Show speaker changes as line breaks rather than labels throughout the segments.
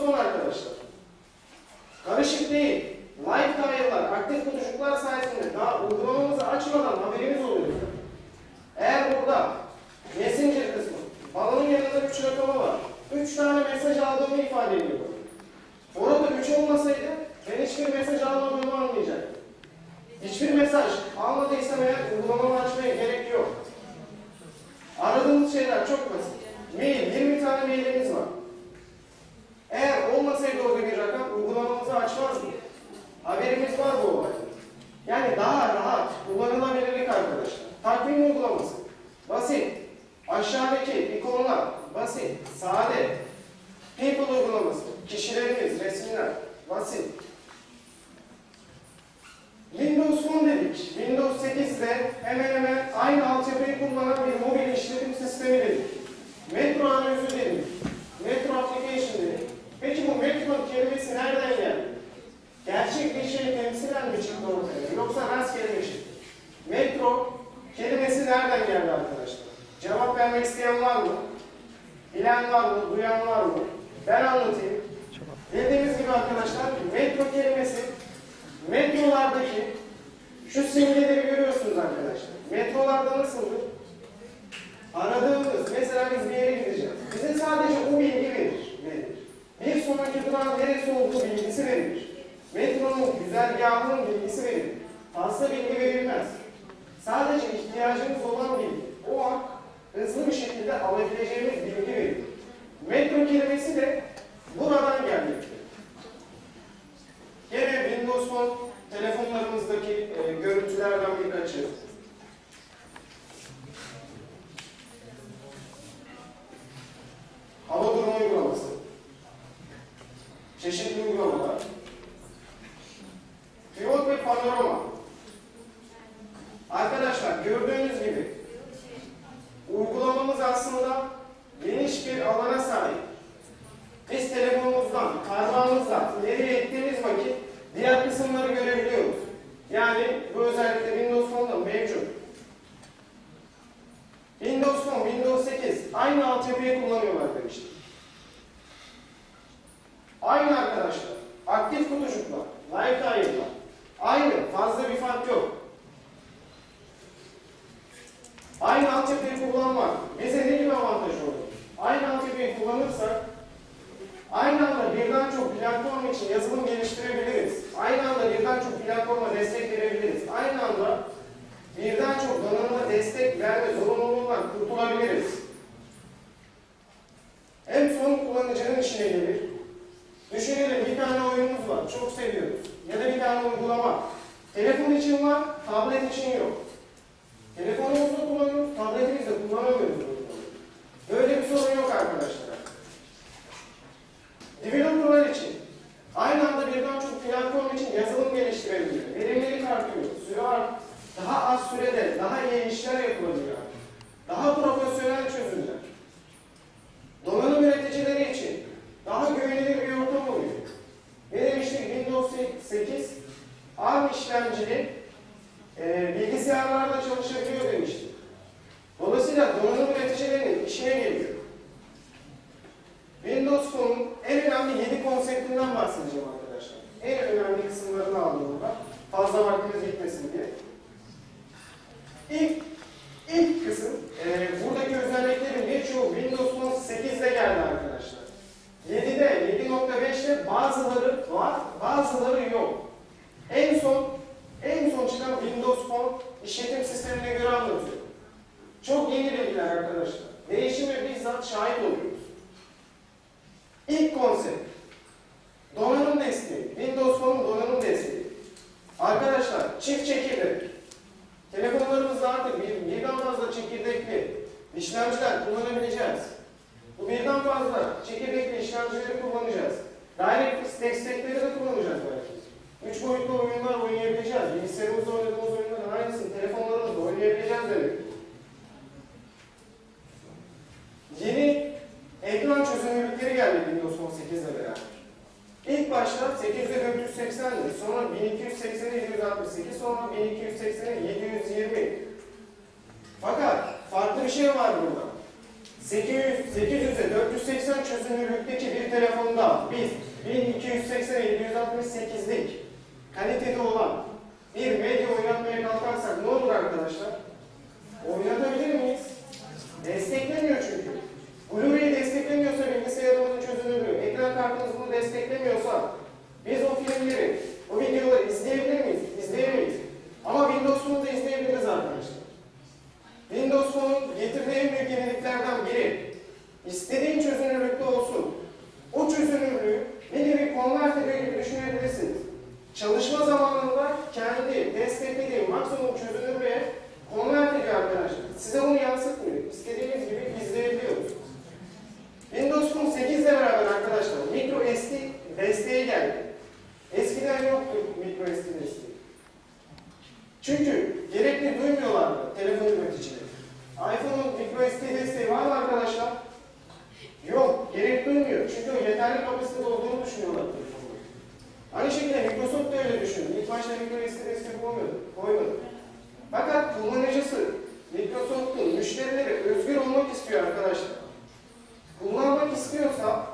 Phone arkadaşlar. Karışık değil. Live tile'lar, aktif kutucuklar sayesinde daha uygulamamızı açmadan haberimiz oluyor. Eğer burada Messenger kısmı, balonun yanında 3 rakamı var. 3 tane mesaj aldığımı ifade ediyor. Orada 3 olmasaydı ben hiçbir mesaj almadığımı anlayacaktım. Hiçbir mesaj almadıysam eğer uygulamamı açmaya gerek yok. Aradığımız şeyler çok basit. Mail, 20 tane mailimiz var. Eğer olmasaydı orada bir rakam uygulamamızı açmazdı. Haberimiz var bu olayda. Yani daha rahat kullanılabilirlik arkadaşlar. Takvim uygulaması. Basit. Aşağıdaki ikonlar basit, sade. People uygulaması. Kişilerimiz, resimler. Basit. Windows Phone dedik. Windows 8 ile hemen hemen aynı altyapıyı kullanan bir mobil işletim sistemi dedik. Metro arayüzü dedik. Metro application dedik. Peki bu metro kelimesi nereden geldi? Gerçek bir şey temsilen mi çıktı ortaya? Yoksa rastgele bir şey? Metro kelimesi nereden geldi arkadaşlar? Cevap vermek isteyen var mı? Bilen var mı? Duyan var mı? Ben anlatayım. Dediğimiz gibi arkadaşlar metro kelimesi metrolardaki şu simgeleri görüyorsunuz arkadaşlar. Metrolarda nasıldır? Aradığımız, mesela biz bir yere gideceğiz. Bize sadece o bilgi verir. verir. Bir sonraki duran neresi olduğu bilgisi verilir. Metronun güzergahının bilgisi verilir. Fazla bilgi verilmez. Sadece ihtiyacımız olan bilgi. O an hızlı bir şekilde alabileceğimiz bilgi verilir. Metro kelimesi de buradan gelmektedir. Gene Windows Phone telefonlarımızdaki e, görüntülerden birkaçı. Hava durumu uygulaması. Çeşitli uygulamalar. Pivot ve panorama. Arkadaşlar gördüğünüz gibi uygulamamız aslında geniş bir alana sahip. Biz telefonumuzdan, parmağımızla ileriye ettiğimiz vakit diğer kısımları görebiliyoruz. Yani bu özellikle Windows Phone'da mevcut. Windows Phone, Windows 8 aynı altyapıyı kullanıyorlar demiştim. Aynı arkadaşlar. Aktif kutucuklar, lifetime'lar. Aynı, fazla bir fark yok. Aynı altyapıyı kullanmak bize ne gibi avantaj olur? Aynı altyapıyı kullanırsak aynı anda birden çok platform için yazılım geliştirebiliriz. Aynı anda birden çok platforma destek verebiliriz. Aynı anda birden çok donanıma destek verme zorunluluğundan kurtulabiliriz. Hem son kullanıcının işine gelir. Düşünelim bir tane oyunumuz var, çok seviyoruz. Ya da bir tane uygulama. Telefon için var, tablet için yok. Telefonumuzda kullanıyoruz, tabletimizde kullanamıyoruz. Böyle bir sorun yok arkadaşlar. Developerlar için aynı anda birden çok platform için yazılım geliştirebiliyor. Verimlilik artıyor, süre art, daha az sürede daha iyi işler yapılabiliyor. Daha profesyonel çözümler. Donanım üreticileri için daha güvenilir bir ortam oluyor. Ne demiştik? Windows 8 ARM işlemcili e, bilgisayarlarda çalışabiliyor demiştik. Dolayısıyla donanım üreticilerinin işine geliyor. Windows Phone'un en önemli 7 konseptinden bahsedeceğim arkadaşlar. En önemli kısımlarını aldım burada. Fazla vaktimiz gitmesin diye. İlk, ilk kısım, e, buradaki özelliklerin birçoğu Windows Phone 8'de geldi arkadaşlar. 7'de, 7.5'te bazıları var, bazıları yok. En son, en son çıkan Windows Phone işletim sistemine göre anlatıyor. Çok yeni bilgiler arkadaşlar. Değişime bizzat şahit oluyoruz. İlk konsept. Donanım desteği. Windows Phone'un donanım desteği. Arkadaşlar çift çekirdek. Telefonlarımızda artık bir, birden fazla çekirdekli işlemciler kullanabileceğiz. Bu birden fazla çekirdekli işlemcileri kullanacağız. DirectX destekleri de kullanacağız belki. Üç boyutlu oyunlar oynayabileceğiz. Bilgisayarımızda oynadığımız oyunların aynısını telefonlarımızda oynayabileceğiz demek. Yeni ekran çözünürlükleri geldi Windows 18 ile beraber. İlk başta 800'e 480 'di, sonra 1280'e 768, sonra 1280'e 720. Fakat farklı bir şey var burada. 800, 800'e 480 çözünürlükteki bir telefonda biz 1280-768'lik kalitede olan bir medya oynatmaya kalkarsak ne olur arkadaşlar? Oynatabilir miyiz? Desteklemiyor çünkü. Blu-ray desteklemiyorsa bilgisayarımızın çözünürlüğü, ekran kartımız bunu desteklemiyorsa biz o filmleri, o videoları izleyebilir miyiz? Eskiden yoktu micro SD desteği. Çünkü gerekli duymuyorlardı telefon üreticileri. iPhone'un micro SD desteği var mı arkadaşlar? Yok, gerek duymuyor. Çünkü o yeterli kapasitede olduğunu düşünüyorlar telefonda. Aynı şekilde Microsoft da öyle düşündü. İlk başta micro SD desteği koymadı. koymadı. Fakat kullanıcısı Microsoft'un müşterileri özgür olmak istiyor arkadaşlar. Kullanmak istiyorsa,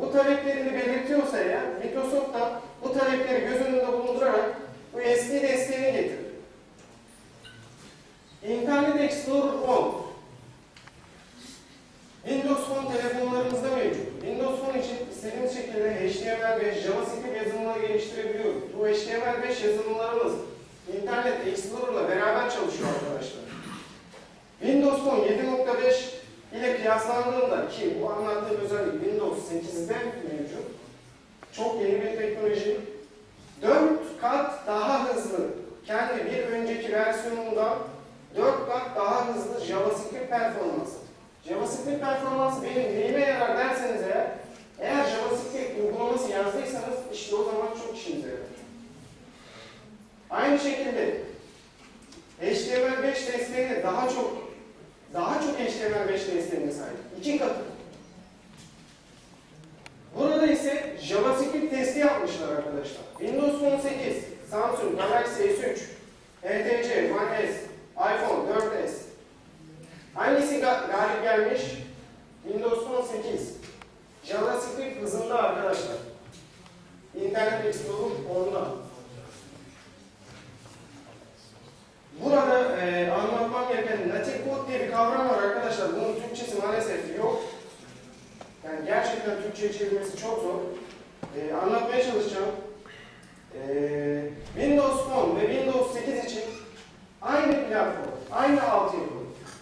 bu taleplerini belirtiyorsa eğer, Microsoft da bu talepleri göz önünde bulundurarak bu SD desteğini getirdi. Internet Explorer 10 Windows Phone telefonlarımızda mevcut. Windows Phone için istediğimiz şekilde HTML5, JavaScript yazılımları geliştirebiliyoruz. Bu HTML5 yazılımlarımız Internet Explorer'la beraber çalışıyor arkadaşlar. Windows Phone 7.5 ile kıyaslandığında ki bu anlattığım özellik Windows 8'de mevcut. Çok yeni bir teknoloji. 4 kat daha hızlı. Kendi bir önceki versiyonunda 4 kat daha hızlı JavaScript performansı. JavaScript performansı benim neyime yarar derseniz eğer, eğer JavaScript uygulaması yazdıysanız işte o zaman çok işinize yarar. Aynı şekilde HTML5 desteğine daha çok daha çok HTML5 desteğine sahip. İki katı. Burada ise JavaScript testi yapmışlar arkadaşlar. Windows 18, Samsung Galaxy S3, HTC One S, iPhone 4S. Hangisi ga- galip gelmiş? Windows 18. JavaScript hızında arkadaşlar. Internet Explorer 10'da. Burada e, anlatmam gereken native code diye bir kavram var arkadaşlar. Bunun Türkçesi maalesef yok. Yani gerçekten Türkçe'ye çevirmesi çok zor. E, anlatmaya çalışacağım. E, Windows Phone ve Windows 8 için aynı platform, aynı altyapı.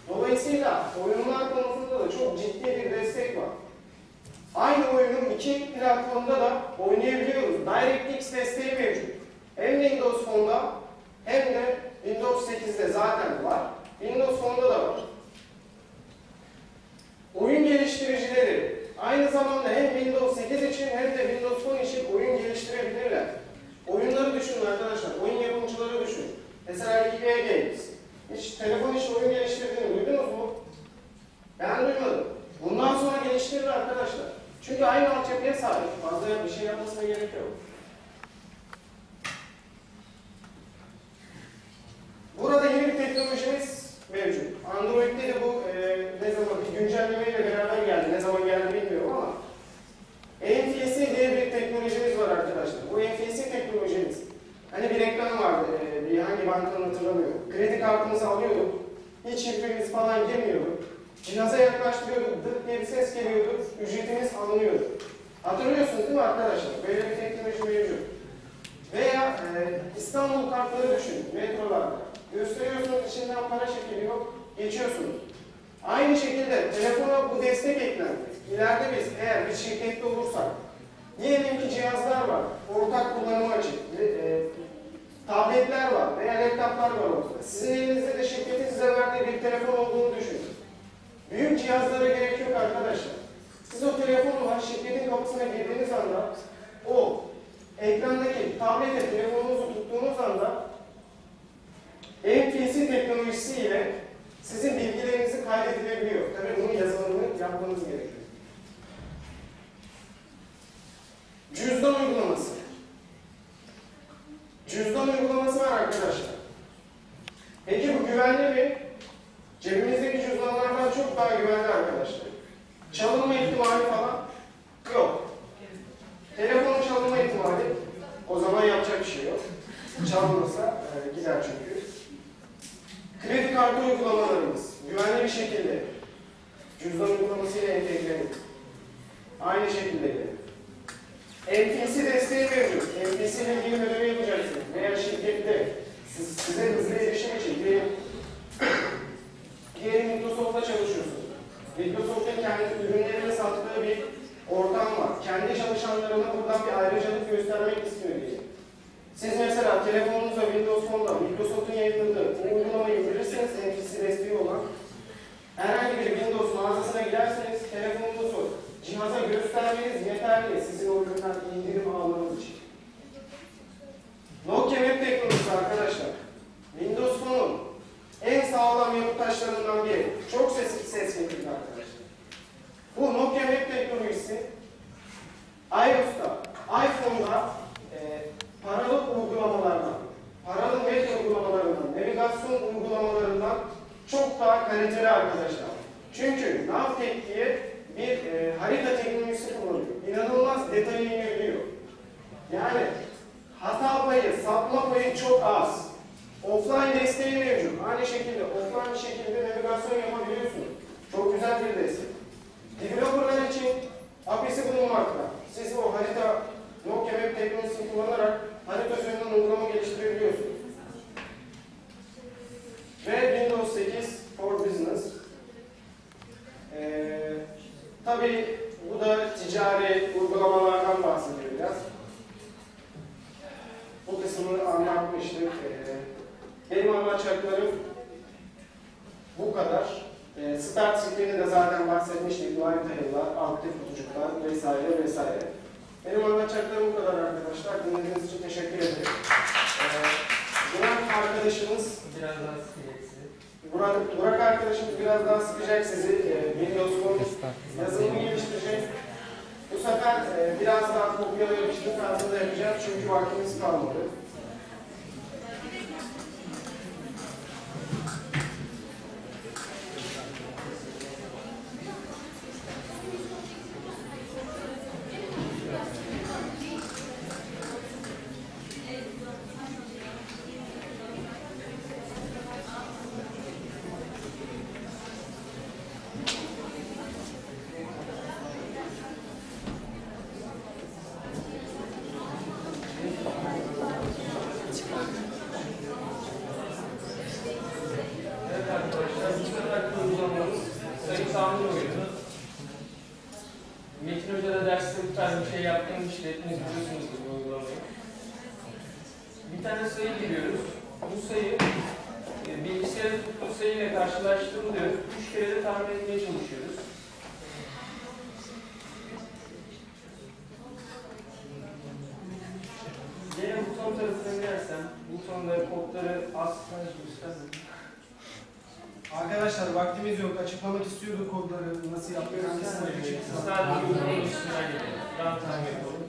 Dolayısıyla oyunlar konusunda da çok ciddi bir destek var. Aynı oyunu iki platformda da oynayabiliyoruz. DirectX desteği mevcut. Hem Windows Phone'da hem de Windows 8'de zaten var. Windows Phone'da da var. Oyun geliştiricileri aynı zamanda hem Windows 8 için hem de Windows Phone için oyun geliştirebilirler. Oyunları düşünün arkadaşlar, oyun yapımcıları düşünün. Mesela EA Games. Hiç telefon için oyun geliştirdiğini duydunuz mu? Ben duymadım. Bundan sonra geliştirir arkadaşlar. Çünkü aynı altyapıya sahip. Fazla bir şey yapmasına gerek yok. Burada yeni bir teknolojimiz mevcut. Android'de de bu e, ne zaman bir güncellemeyle beraber geldi. Ne zaman geldi bilmiyorum ama NFC diye bir teknolojimiz var arkadaşlar. Bu NFC teknolojimiz. Hani bir reklam vardı. E, bir hangi bankanın hatırlamıyorum. Kredi kartımızı alıyorduk. Hiç şifremiz falan girmiyordu. Cihaza yaklaştırıyorduk. Dık diye bir ses geliyordu. Ücretimiz alınıyordu. Hatırlıyorsunuz değil mi arkadaşlar? Böyle bir teknoloji mevcut. Veya e, İstanbul kartları düşünün, metrolarda. Gösteriyorsunuz, içinden para çekiliyor, geçiyorsunuz. Aynı şekilde telefona bu destek eklendi. İleride biz eğer bir şirkette olursak, diyelim ki cihazlar var, ortak kullanıma açık, e, e, tabletler var veya laptoplar var ortada. Sizin elinizde de şirketin size verdiği bir telefon olduğunu düşünün. Büyük cihazlara gerek yok arkadaşlar. Siz o telefonla şirketin kapısına girdiğiniz anda o ekrandaki tablete telefonunuzu tuttuğunuz anda NFC teknolojisi ile sizin bilgilerinizi kaydedilebiliyor. Tabii bunun yazılımını yapmanız gerekiyor. Cüzdan uygulaması. Cüzdan uygulaması var arkadaşlar. Peki bu güvenli mi? Cebimizdeki cüzdanlardan çok daha güvenli arkadaşlar. Çalınma ihtimali falan yok. Aynı şekilde gelir. Desteği mevcut. MPC ile ilgili ödevi yapacaksınız. Veya şirkette siz, size hızlı erişim için diyelim, diyelim Microsoft'ta çalışıyorsunuz. Microsoft'un kendi ürünlerini sattığı bir ortam var. Kendi çalışanlarına buradan bir ayrıcalık göstermek istiyor diye. Siz mesela telefonunuza Windows Phone'da Microsoft'un yayınladığı bu uygulamayı indirirseniz MPC desteği olan herhangi bir Windows mağazasına giderseniz telefonunuzu cihaza göstermeniz yeterli sizin o üründen indirim almanız için. Nokia Web teknolojisi arkadaşlar. Windows Phone'un en sağlam yapı taşlarından biri. Çok ses, ses getirdi arkadaşlar. Bu Nokia Web teknolojisi iOS'ta, iPhone'da e, paralı uygulamalardan, paralı web uygulamalarından, navigasyon uygulamalarından çok daha kaliteli arkadaşlar. Çünkü Navtek diye bir e, harita teknolojisi kullanıyor. İnanılmaz detaya inebiliyor. Yani hata payı, sapma payı çok az. Offline desteği mevcut. Aynı şekilde offline bir şekilde navigasyon yapabiliyorsunuz. Çok güzel bir destek. Developerlar için API'si bulunmakta. Siz o harita Nokia Web teknolojisini kullanarak harita üzerinden uygulama geliştirebiliyorsunuz. Ve Windows 8 for Business. Ee, tabii bu da ticari uygulamalardan bahsediyor biraz. Bu kısmını anlatmıştık. Ee, benim anlatacaklarım bu kadar. E, start screen'i de zaten bahsetmiştik. Live tile'lar, aktif kutucuklar vesaire vesaire. Benim anlatacaklarım bu kadar arkadaşlar. Dinlediğiniz için teşekkür ederim. E, Burak arkadaşımız,
Biraz daha sileksi.
Burak, Burak arkadaşımız biraz daha sıkacak sizi. Windows Phone yazılımı geliştirecek. Bu sefer e, biraz daha kopyala yapıştır tarzında yapacağız çünkü vaktimiz kalmadı.
Evet arkadaşlar, bu seferki uygulamamız sayı tahmin oyunu. Metin Hoca da derste bu tarz bir şey yaptığını işte hepiniz biliyorsunuz bu uygulamayı. Bir tane sayı giriyoruz. Bu sayı e, bilgisayarın tuttuğu sayıyla karşılaştırılıyor. Üç kere de tahmin etmeye çalışıyoruz. Gene buton tarafına inersem, butonda kodları göstermiyor.
Arkadaşlar vaktimiz yok. Açıklamak istiyorduk kodları nasıl yapacağımızı.
Sadece uygulamanın üstünden gidelim. Runtime yapalım.